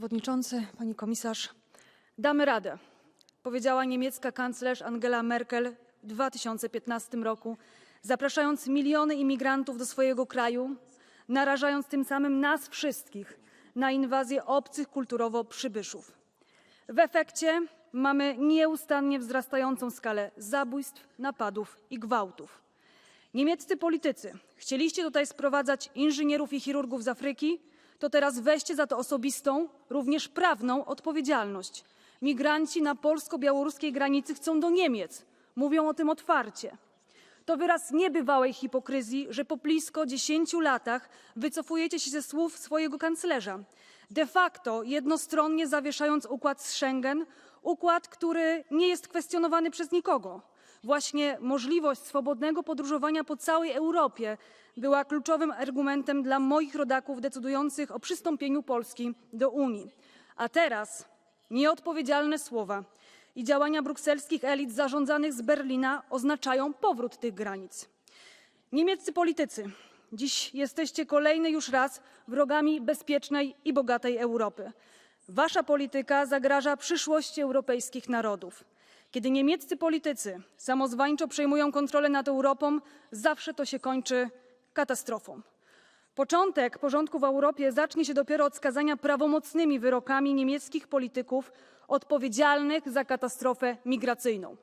Przewodniczący, pani komisarz, damy radę, powiedziała niemiecka kanclerz Angela Merkel w 2015 roku, zapraszając miliony imigrantów do swojego kraju, narażając tym samym nas wszystkich na inwazję obcych kulturowo przybyszów. W efekcie mamy nieustannie wzrastającą skalę zabójstw, napadów i gwałtów. Niemieccy politycy chcieliście tutaj sprowadzać inżynierów i chirurgów z Afryki, to teraz weźcie za to osobistą, również prawną odpowiedzialność. Migranci na polsko-białoruskiej granicy chcą do Niemiec. Mówią o tym otwarcie. To wyraz niebywałej hipokryzji, że po blisko 10 latach wycofujecie się ze słów swojego kanclerza, de facto jednostronnie zawieszając układ z Schengen, układ, który nie jest kwestionowany przez nikogo. Właśnie możliwość swobodnego podróżowania po całej Europie była kluczowym argumentem dla moich rodaków decydujących o przystąpieniu Polski do Unii. A teraz nieodpowiedzialne słowa i działania brukselskich elit zarządzanych z Berlina oznaczają powrót tych granic. Niemieccy politycy, dziś jesteście kolejny już raz wrogami bezpiecznej i bogatej Europy. Wasza polityka zagraża przyszłości europejskich narodów. Kiedy niemieccy politycy samozwańczo przejmują kontrolę nad Europą, zawsze to się kończy katastrofą. Początek porządku w Europie zacznie się dopiero od skazania prawomocnymi wyrokami niemieckich polityków odpowiedzialnych za katastrofę migracyjną.